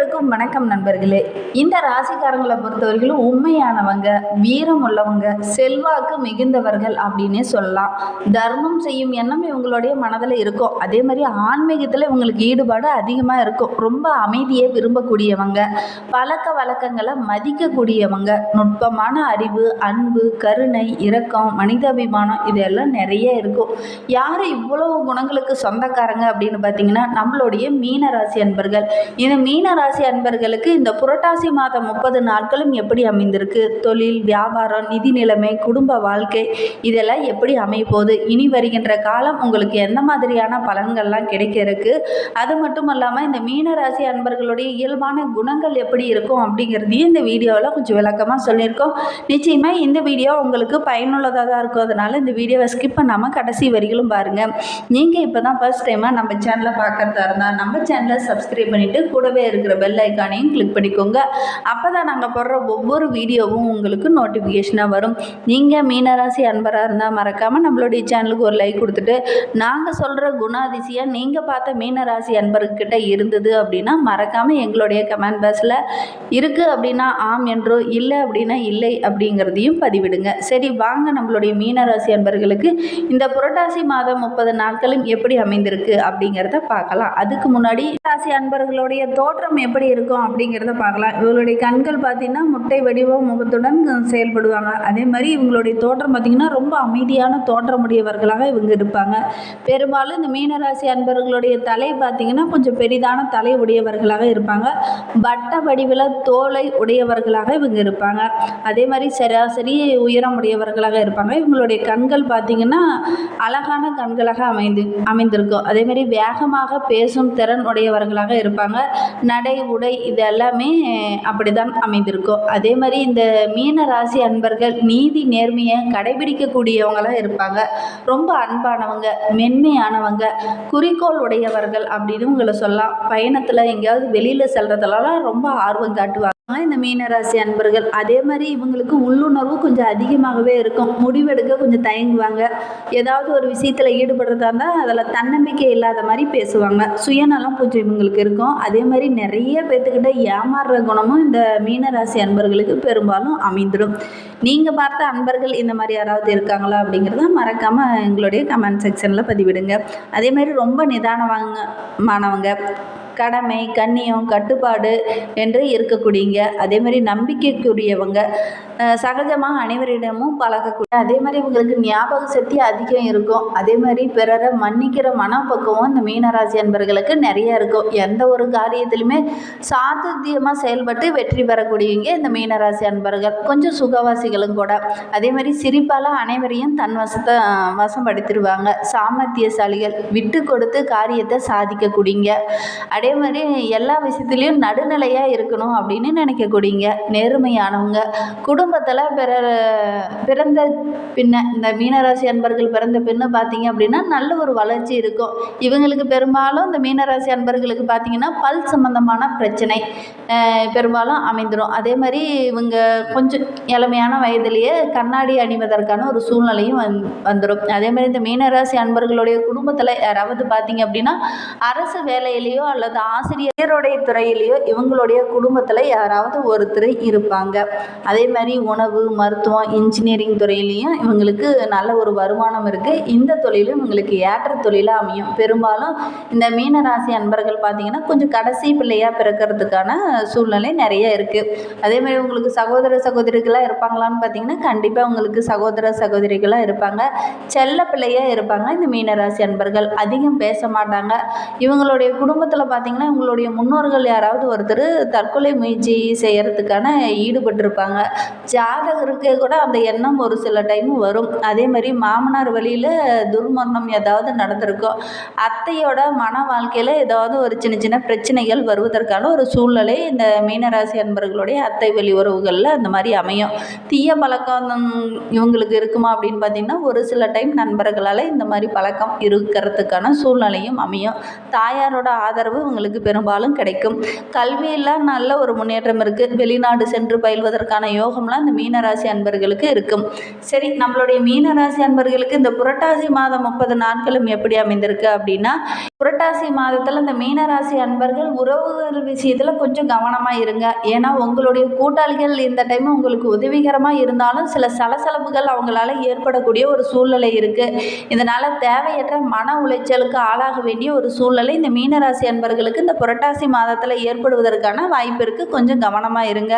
அனைவருக்கும் வணக்கம் நண்பர்களே. இந்த ராசிக்காரங்களை பொறுத்தவரையிலும் உண்மையானவங்க வீரம் உள்ளவங்க செல்வாக்கு மிகுந்தவர்கள் அப்படின்னே சொல்லலாம். தர்மம் செய்யும் எண்ணம் இவங்களுடைய மனதில் இருக்கும். அதே மாதிரி ஆன்மீகத்தில் இவங்களுக்கு ஈடுபாடு அதிகமாக இருக்கும். ரொம்ப அமைதியை விரும்பக்கூடியவங்க பழக்க வழக்கங்களை மதிக்கக்கூடியவங்க நுட்பமான அறிவு அன்பு கருணை இரக்கம் மனிதாபிமானம் இதெல்லாம் நிறைய இருக்கும். யார் இவ்வளவு குணங்களுக்கு சொந்தக்காரங்க அப்படின்னு பார்த்தீங்கன்னா நம்மளுடைய மீனராசி அன்பர்கள். இந்த மீன ராசி அன்பர்களுக்கு இந்த புரட்டாசி மாதம் முப்பது நாட்களும் எப்படி அமைந்திருக்கு? தொழில் வியாபாரம் நிதி நிலைமை குடும்ப வாழ்க்கை இதெல்லாம் எப்படி அமைப்போகுது இனி வருகின்ற காலம் உங்களுக்கு எந்த மாதிரியான பலன்கள்லாம் கிடைக்க இருக்கு அது மட்டும் இல்லாமல் இந்த மீன ராசி அன்பர்களுடைய இயல்பான குணங்கள் எப்படி இருக்கும் அப்படிங்கிறதையும் இந்த வீடியோவில் கொஞ்சம் விளக்கமாக சொல்லியிருக்கோம். நிச்சயமாக இந்த வீடியோ உங்களுக்கு பயனுள்ளதாக தான் இருக்கும். அதனால் இந்த வீடியோவை ஸ்கிப் பண்ணாமல் கடைசி வரிகளும் பாருங்கள் நீங்கள் இப்போ தான் ஃபர்ஸ்ட் டைமாக நம்ம சேனலை பார்க்குறதா இருந்தால் நம்ம சேனலை சப்ஸ்கிரைப் பண்ணிவிட்டு கூடவே இருக்கிற பெல் ஐக்கானையும் கிளிக் பண்ணிக்கோங்க. அப்போ தான் நாங்கள் போடுற ஒவ்வொரு வீடியோவும் உங்களுக்கு நோட்டிஃபிகேஷனாக வரும். நீங்கள் மீனராசி அன்பராக இருந்தால் மறக்காமல் நம்மளுடைய சேனலுக்கு ஒரு லைக் கொடுத்துட்டு நாங்கள் சொல்கிற குணாதிசயம் நீங்கள் பார்த்த மீனராசி அன்பர்கிட்ட இருந்தது அப்படின்னா மறக்காமல் எங்களுடைய கமெண்ட் பாக்ஸில் இருக்குது அப்படின்னா ஆம் என்றோ இல்லை அப்படின்னா இல்லை அப்படிங்கிறதையும் பதிவிடுங்க. சரி வாங்க நம்மளுடைய மீனராசி அன்பர்களுக்கு இந்த புரட்டாசி மாதம் முப்பது நாட்களும் எப்படி அமைந்திருக்கு அப்படிங்கிறத பார்க்கலாம். அதுக்கு முன்னாடி ராசி அன்பர்களுடைய தோற்றம் எப்படி இருக்கும் அப்படிங்கிறத பார்க்கலாம். இவங்களுடைய கண்கள் பார்த்தீங்கன்னா முட்டை வடிவ முகத்துடன் செயல்படுவாங்க. அதே மாதிரி இவங்களுடைய தோற்றம் பார்த்தீங்கன்னா ரொம்ப அமைதியான தோற்றமுடையவர்களாக இவங்க இருப்பாங்க. பெரும்பாலும் இந்த மீனராசி அன்பர்களுடைய தலை பார்த்தீங்கன்னா கொஞ்சம் பெரிதான தலை உடையவர்களாக இருப்பாங்க. வட்ட வடிவில் தோலை உடையவர்களாக இவங்க இருப்பாங்க. அதே மாதிரி சராசரி உயரம் உடையவர்களாக இருப்பாங்க. இவங்களுடைய கண்கள் பார்த்தீங்கன்னா அழகான கண்களாக அமைந்து அமைந்திருக்கும். அதே மாதிரி வேகமாக பேசும் திறன் உடையவர்களாக இருப்பாங்க. நடை உடை இது எல்லாமே அப்படி தான் அமைந்திருக்கும். அதே மாதிரி இந்த மீன ராசி அன்பர்கள் நீதி நேர்மையை கடைபிடிக்கக்கூடியவங்களாக இருப்பாங்க. ரொம்ப அன்பானவங்க மென்மையானவங்க குறிக்கோள் உடையவர்கள் அப்படின்னு உங்களை சொல்லலாம். பயணத்தில் எங்கேயாவது வெளியில் செல்றதுலலாம் ரொம்ப ஆர்வம் காட்டுவாங்க இந்த மீனராசி அன்பர்கள். அதே மாதிரி இவங்களுக்கு உள்ளுணர்வு கொஞ்சம் அதிகமாகவே இருக்கும். முடிவெடுக்க கொஞ்சம் தயங்குவாங்க. ஏதாவது ஒரு விஷயத்தில் ஈடுபடுறதா இருந்தால் அதில் தன்னம்பிக்கை இல்லாத மாதிரி பேசுவாங்க. சுயநலம் கொஞ்சம் இவங்களுக்கு இருக்கும். அதே மாதிரி நிறைய பேர்த்துக்கிட்ட ஏமாறுற குணமும் இந்த மீனராசி அன்பர்களுக்கு பெரும்பாலும் அமைந்துடும். நீங்கள் பார்த்த அன்பர்கள் இந்த மாதிரி யாராவது இருக்காங்களா அப்படிங்கிறத மறக்காமல் எங்களுடைய கமெண்ட் செக்ஷனில் பதிவிடுங்க. அதே மாதிரி ரொம்ப நிதானவாங்க மாணவங்க கடமை கண்ணியம் கட்டுப்பாடு என்று இருக்கக்கூடியங்க. அதே மாதிரி நம்பிக்கைக்குரியவங்க. சகஜமாக அனைவரிடமும் பழகக்கூடிய. அதே மாதிரி இவங்களுக்கு ஞாபக சக்தி அதிகம் இருக்கும். அதே மாதிரி பிறரை மன்னிக்கிற மனப்பக்குவம் இந்த மீனராசி அன்பர்களுக்கு நிறைய இருக்கும். எந்த ஒரு காரியத்திலுமே சாதுத்தியமாக செயல்பட்டு வெற்றி பெறக்கூடியவங்க இந்த மீனராசி அன்பர்கள். கொஞ்சம் சுகவாசிகளும் கூட. அதே மாதிரி சிரிப்பால் அனைவரையும் தன் வசத்தை வசப்படுத்திடுவாங்க. சாமர்த்தியசாலிகள் விட்டு கொடுத்து காரியத்தை சாதிக்கக்கூடியங்க. அதே அதே மாதிரி எல்லா விஷயத்துலேயும் நடுநிலையாக இருக்கணும் அப்படின்னு நினைக்கக்கூடியங்க. நேர்மையானவங்க. குடும்பத்தில் பிற பிறந்த பின்ன இந்த மீனராசி அன்பர்கள் பிறந்த பின்ன பார்த்தீங்க அப்படின்னா நல்ல ஒரு வளர்ச்சி இருக்கும். இவங்களுக்கு பெரும்பாலும் இந்த மீனராசி அன்பர்களுக்கு பார்த்தீங்கன்னா பல் சம்பந்தமான பிரச்சனை பெரும்பாலும் அமைந்துடும் அதே மாதிரி இவங்க கொஞ்சம் இளமையான வயதிலேயே கண்ணாடி அணிவதற்கான ஒரு சூழ்நிலையும் வந் வந்துடும் அதே மாதிரி இந்த மீனராசி அன்பர்களுடைய குடும்பத்தில் யாராவது பார்த்தீங்க அப்படின்னா அரசு வேலையிலேயோ அல்லது ஆசிரியருடைய துறையிலேயோ இவங்களுடைய குடும்பத்தில் யாராவது ஒருத்தர் இருப்பாங்க. அதே மாதிரி உணவு மருத்துவம் இன்ஜினியரிங் துறையிலையும் இவங்களுக்கு நல்ல ஒரு வருமானம் இருக்குது இந்த தொழிலும் இவங்களுக்கு ஏற்ற தொழிலாக அமையும். பெரும்பாலும் இந்த மீனராசி அன்பர்கள் பார்த்தீங்கன்னா கொஞ்சம் கடைசி பிள்ளையாக பிறக்கிறதுக்கான சூழ்நிலை நிறைய இருக்குது அதே மாதிரி உங்களுக்கு சகோதர சகோதரிகளாக இருப்பாங்களான்னு பார்த்தீங்கன்னா கண்டிப்பாக உங்களுக்கு சகோதர சகோதரிகளாக இருப்பாங்க. செல்ல பிள்ளையாக இருப்பாங்க இந்த மீனராசி அன்பர்கள். அதிகம் பேச மாட்டாங்க. இவங்களுடைய குடும்பத்தில் பார்த்தீங்கன்னா இவங்களுடைய முன்னோர்கள் யாராவது ஒருத்தர் தற்கொலை முயற்சி செய்கிறதுக்கான ஈடுபட்டிருப்பாங்க. ஜாதகருக்கு கூட அந்த எண்ணம் ஒரு சில டைம் வரும். அதே மாதிரி மாமனார் வழியில் துர்மரணம் ஏதாவது நடந்திருக்கும். அத்தையோட மன வாழ்க்கையில் ஏதாவது ஒரு சின்ன சின்ன பிரச்சனைகள் வருவதற்கான ஒரு சூழ்நிலை இந்த மீனராசி அன்பர்களுடைய அத்தை வழி உறவுகளில் அந்த மாதிரி அமையும். தீய பழக்கம் இவங்களுக்கு இருக்குமா அப்படின்னு பார்த்தீங்கன்னா ஒரு சில டைம் நண்பர்களால் இந்த மாதிரி பழக்கம் இருக்கிறதுக்கான சூழ்நிலையும் அமையும். தாயாரோட ஆதரவு அவங்களுக்கு பெரும்பாலும் கிடைக்கும். கல்வியெல்லாம் நல்ல ஒரு முன்னேற்றம் இருக்குது வெளிநாடு சென்று பயில்வதற்கான யோகம்லாம் இந்த மீனராசி அன்பர்களுக்கு இருக்கும். சரி நம்மளுடைய மீனராசி அன்பர்களுக்கு இந்த புரட்டாசி மாதம் முப்பது நாட்களும் எப்படி அமைந்திருக்கு அப்படின்னா புரட்டாசி மாதத்தில் இந்த மீனராசி அன்பர்கள் உறவுகள் விஷயத்தில் கொஞ்சம் கவனமாக இருங்க. ஏன்னா உங்களுடைய கூட்டாளிகள் இந்த டைம் உங்களுக்கு உதவிகரமாக இருந்தாலும் சில சலசலப்புகள் அவங்களால ஏற்படக்கூடிய ஒரு சூழ்நிலை இருக்குது இதனால் தேவையற்ற மன உளைச்சலுக்கு ஆளாக வேண்டிய ஒரு சூழ்நிலை இந்த மீனராசி அன்பர்களுக்கு இந்த புரட்டாசி மாதத்தில் ஏற்படுவதற்கான வாய்ப்பு இருக்குது கொஞ்சம் கவனமாக இருங்க.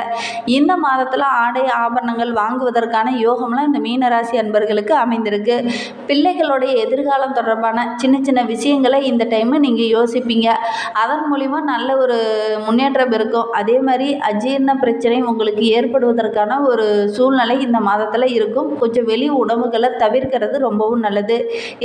இந்த மாதத்தில் ஆடை ஆபரணங்கள் வாங்குவதற்கான யோகம்லாம் இந்த மீனராசி அன்பர்களுக்கு அமைந்திருக்கு. பிள்ளைகளுடைய எதிர்காலம் தொடர்பான சின்ன சின்ன விஷயங்களை இந்த டைமு நீங்கள் யோசிப்பீங்க. அதன் மூலிமா நல்ல ஒரு முன்னேற்றம் இருக்கும். அதே மாதிரி அஜீரண பிரச்சனை உங்களுக்கு ஏற்படுவதற்கான ஒரு சூழ்நிலை இந்த மாதத்தில் இருக்கும். கொஞ்சம் வெளி உணவுகளை தவிர்க்கிறது ரொம்பவும் நல்லது.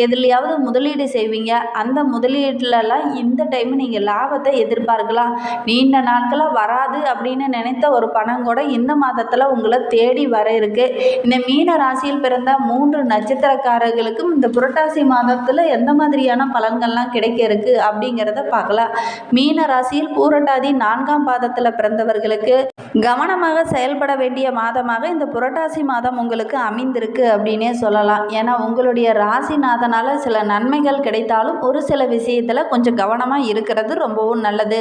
எதுலையாவது முதலீடு செய்வீங்க. அந்த முதலீட்டுலலாம் இந்த டைம் நீங்கள் லாபத்தை எதிர்பார்க்கலாம். நீண்ட நாட்களாக வராது அப்படின்னு நினைத்த ஒரு பணம் கூட இந்த மாதத்தில் உங்களை தேடி வர இருக்கு. இந்த மீன ராசியில் பிறந்த மூன்று நட்சத்திரக்காரர்களுக்கும் இந்த புரட்டாசி மாதத்தில் எந்த மாதிரியான பலன்கள்லாம் கிடைக்க இருக்கு அப்படிங்கிறத பார்க்கலாம். மீன ராசியில் பூரட்டாதி நான்காம் பாதத்தில் பிறந்தவர்களுக்கு கவனமாக செயல்பட வேண்டிய மாதமாக இந்த புரட்டாசி மாதம் உங்களுக்கு அமைந்திருக்கு அப்படின்னே சொல்லலாம். ஏன்னா உங்களுடைய ராசிநாதனால் சில நன்மைகள் கிடைத்தாலும் ஒரு சில விஷயத்தில் கொஞ்சம் கவனமாக இருக்கிறது ரொம்பவும் நல்லது.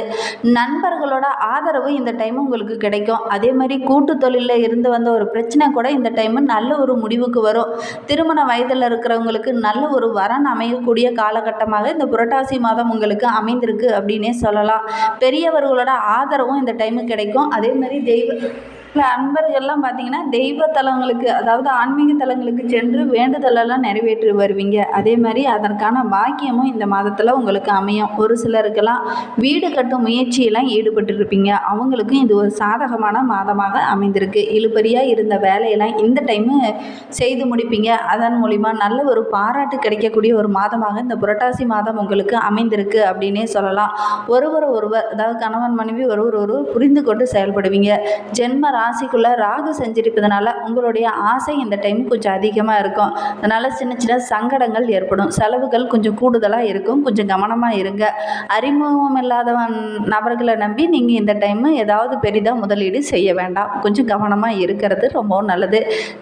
நண்பர்களோட ஆதரவு இந்த டைம் உங்களுக்கு கிடைக்கும். அதே மாதிரி கூட்டு தொழிலில் இருந்து வந்த ஒரு பிரச்சனை கூட இந்த டைம் நல்ல ஒரு முடிவுக்கு வரும். திருமண வயதில் இருக்கிறவங்களுக்கு நல்ல ஒரு வரன் அமையக்கூடிய காலகட்டமாக இந்த புரட்டாசி மாதம் உங்களுக்கு அமைந்திருக்கு அப்படின்னே சொல்லலாம். பெரியவர்களோட ஆதரவும் இந்த டைமு கிடைக்கும். அதே மாதிரி தெய்வ சில அன்பர்கள்லாம் பார்த்தீங்கன்னா தெய்வ தலங்களுக்கு அதாவது ஆன்மீக தலங்களுக்கு சென்று வேண்டுதலெல்லாம் நிறைவேற்றி வருவீங்க. அதே மாதிரி அதற்கான பாக்கியமும் இந்த மாதத்தில் உங்களுக்கு அமையும். ஒரு சிலருக்கெல்லாம் வீடு கட்டும் முயற்சியெல்லாம் ஈடுபட்டிருப்பீங்க. அவங்களுக்கும் இது ஒரு சாதகமான மாதமாக அமைந்திருக்கு. இழுபறியாக இருந்த வேலையெல்லாம் இந்த டைமு செய்து முடிப்பீங்க. அதன் மூலிமா நல்ல ஒரு பாராட்டு கிடைக்கக்கூடிய ஒரு மாதமாக இந்த புரட்டாசி மாதம் உங்களுக்கு அமைந்திருக்கு அப்படின்னே சொல்லலாம். ஒருவர் ஒருவர் அதாவது கணவன் மனைவி ஒருவர் ஒருவர் புரிந்து கொண்டு செயல்படுவீங்க. ஜென்ம ராசிக்குள்ளே ராகு செஞ்சிருப்பதனால உங்களுடைய ஆசை இந்த டைம் கொஞ்சம் அதிகமாக இருக்கும். அதனால் சின்ன சின்ன சங்கடங்கள் ஏற்படும். செலவுகள் கொஞ்சம் கூடுதலாக இருக்கும். கொஞ்சம் கவனமாக இருங்க. அறிமுகம் இல்லாதவன் நபர்களை நம்பி நீங்கள் இந்த டைமு ஏதாவது பெரிதாக முதலீடு செய்ய வேண்டாம். கொஞ்சம் கவனமாக இருக்கிறது ரொம்பவும் நல்லது.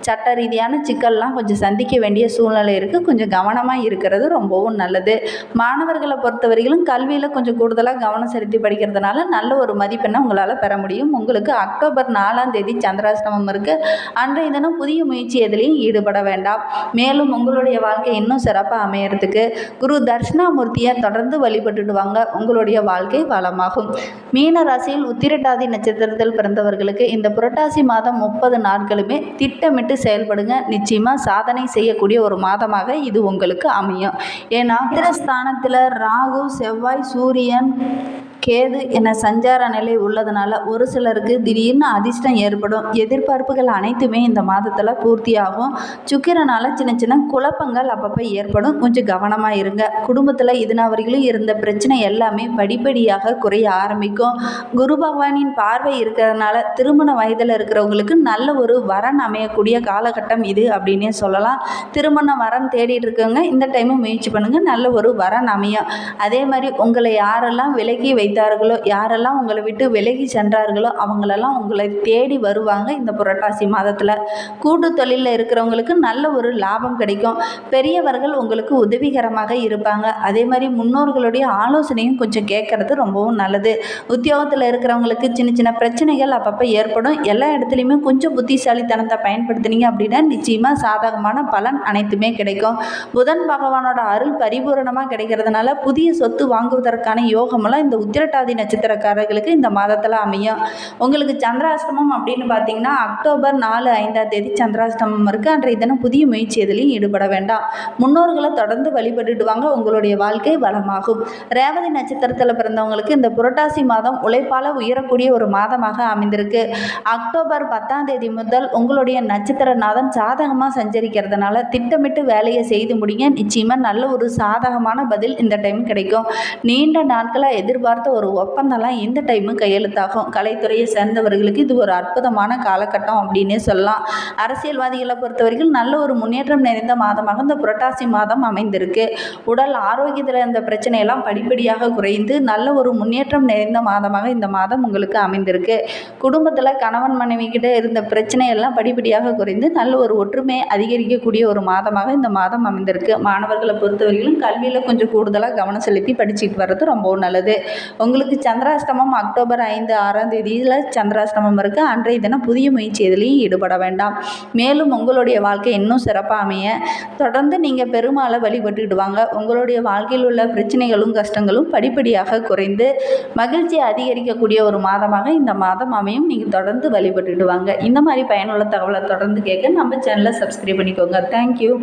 சட்ட ரீதியான சிக்கல்லாம் கொஞ்சம் சந்திக்க வேண்டிய சூழ்நிலை இருக்குது கொஞ்சம் கவனமாக இருக்கிறது ரொம்பவும் நல்லது. மாணவர்களை பொறுத்தவரையிலும் கல்வியில் கொஞ்சம் கூடுதலாக கவனம் செலுத்தி படிக்கிறதுனால நல்ல ஒரு மதிப்பெண்ணை உங்களால் பெற முடியும். உங்களுக்கு அக்டோபர் நாலாம் தேதி சந்திராஷ்டமம் இருக்குது அன்றைய தினம் புதிய முயற்சி எதிலையும் ஈடுபட வேண்டாம். மேலும் உங்களுடைய வாழ்க்கை இன்னும் சிறப்பாக அமையறதுக்கு குரு தர்ஷனாமூர்த்தியை தொடர்ந்து வழிபட்டுட்டு வாங்க உங்களுடைய வாழ்க்கை வளமாகும். மீன ராசியில் உத்திரட்டாதி நட்சத்திரத்தில் பிறந்தவர்களுக்கு இந்த புரட்டாசி மாதம் முப்பது நாட்களுமே திட்டமிட்டு செயல்படுங்க. நிச்சயமாக சாதனை செய்யக்கூடிய ஒரு மாதமாக இது உங்களுக்கு அமையும். ஏன்னா ஸ்தானத்தில் ராகு செவ்வாய் சூரியன் கேது என சஞ்சார நிலை உள்ளதுனால ஒரு சிலருக்கு திடீர்னு அதிர்ஷ்டம் ஏற்படும். எதிர்பார்ப்புகள் அனைத்துமே இந்த மாதத்தில் பூர்த்தியாகும். சுக்கிரனால் சின்ன சின்ன குழப்பங்கள் அப்பப்போ ஏற்படும். கொஞ்சம் கவனமாக இருங்க. குடும்பத்தில் இதுனா வரையிலும் இருந்த பிரச்சனை எல்லாமே படிப்படியாக குறைய ஆரம்பிக்கும். குரு பகவானின் பார்வை இருக்கிறதுனால திருமண வயதில் இருக்கிறவங்களுக்கு நல்ல ஒரு வரன் அமையக்கூடிய காலகட்டம் இது அப்படின்னே சொல்லலாம். திருமண வரன் தேடிட்டு இருக்கவங்க இந்த டைமும் முயற்சி பண்ணுங்கள் நல்ல ஒரு வரன் அமையும். அதே மாதிரி உங்களை யாரெல்லாம் விலக்கி வைத்தார்களோ யாரெல்லாம் உங்களை விட்டு விலகி சென்றார்களோ அவங்களெல்லாம் உங்களை தேடி வருவாங்க இந்த புரட்டாசி மாதத்தில். கூட்டு தொழிலில் இருக்கிறவங்களுக்கு நல்ல ஒரு லாபம் கிடைக்கும். பெரியவர்கள் உங்களுக்கு உதவிகரமாக இருப்பாங்க. அதே மாதிரி முன்னோர்களுடைய ஆலோசனையும் கொஞ்சம் கேட்கறது ரொம்பவும் நல்லது. உத்தியோகத்தில் இருக்கிறவங்களுக்கு சின்ன சின்ன பிரச்சனைகள் அப்பப்போ ஏற்படும். எல்லா இடத்துலையுமே கொஞ்சம் புத்திசாலித்தனத்தை பயன்படுத்துனீங்க அப்படின்னா நிச்சயமாக சாதகமான பலன் அனைத்துமே கிடைக்கும். புதன் பகவானோட அருள் பரிபூரணமாக கிடைக்கிறதுனால புதிய சொத்து வாங்குவதற்கான யோகமெல்லாம் இந்த உத்திரட்டாதி நட்சத்திரக்காரர்களுக்கு இந்த மாதத்தில் அமையும். உங்களுக்கு சந்திராஷ்டமம் அப்படின்னு பார்த்தீங்கன்னா அக்டோபர் நாலு ஐந்தாம் தேதி சந்திராஷ்டமம் இருக்குது அன்றைய தினம் புதிய முயற்சி எதுலையும் ஈடுபட வேண்டாம். முன்னோர்களை தொடர்ந்து வழிபட்டுடுவாங்க. உங்களுடைய வாழ்க்கை வளமாகும். ரேவதி நட்சத்திரத்தில் பிறந்தவங்களுக்கு இந்த புரட்டாசி மாதம் உழைப்பால் உயரக்கூடிய ஒரு மாதமாக அமைந்திருக்கு. அக்டோபர் பத்தாம் தேதி முதல் உங்களுடைய நட்சத்திரநாதன் சாதகமாக சஞ்சரிக்கிறதுனால திட்டமிட்டு வேலையை செய்து முடிங்க. நிச்சயமாக நல்ல ஒரு சாதகமான பதில் இந்த டைம் கிடைக்கும். நீண்ட நாட்களாக எதிர்பார்த்து பார்த்த ஒரு ஒப்பந்தம்லாம் இந்த டைமு கையெழுத்தாகும். கலைத்துறையை சேர்ந்தவர்களுக்கு இது ஒரு அற்புதமான காலகட்டம் அப்படின்னே சொல்லலாம். அரசியல்வாதிகளை பொறுத்த வரைக்கும் நல்ல ஒரு முன்னேற்றம் நிறைந்த மாதமாக இந்த புரட்டாசி மாதம் அமைந்திருக்கு. உடல் ஆரோக்கியத்தில் இந்த பிரச்சனையெல்லாம் படிப்படியாக குறைந்து நல்ல ஒரு முன்னேற்றம் நிறைந்த மாதமாக இந்த மாதம் உங்களுக்கு அமைந்திருக்கு. குடும்பத்தில் கணவன் மனைவி கிட்ட இருந்த பிரச்சனையெல்லாம் படிப்படியாக குறைந்து நல்ல ஒரு ஒற்றுமை அதிகரிக்கக்கூடிய ஒரு மாதமாக இந்த மாதம் அமைந்திருக்கு. மாணவர்களை பொறுத்தவரையிலும் கல்வியில் கொஞ்சம் கூடுதலாக கவனம் செலுத்தி படிச்சுட்டு வர்றது ரொம்பவும் நல்லது. உங்களுக்கு சந்திராஷ்டமம் அக்டோபர் ஐந்து ஆறாம் தேதியில் சந்திராஷ்டமம் இருக்குது அன்றைய தினம் புதிய முயற்சி எதுலேயும் ஈடுபட வேண்டாம். மேலும் உங்களுடைய வாழ்க்கை இன்னும் சிறப்பாக அமைய தொடர்ந்து நீங்கள் பெருமாளை வழிபட்டுக்கிட்டு வாங்க உங்களுடைய வாழ்க்கையில் உள்ள பிரச்சனைகளும் கஷ்டங்களும் படிப்படியாக குறைந்து மகிழ்ச்சி அதிகரிக்கக்கூடிய ஒரு மாதமாக இந்த மாதம் அமையும். நீங்கள் தொடர்ந்து வழிபட்டுக்கிட்டு வாங்க இந்த மாதிரி பயனுள்ள தகவலை தொடர்ந்து கேட்க நம்ம சேனலை சப்ஸ்கிரைப் பண்ணிக்கோங்க. தேங்க்யூ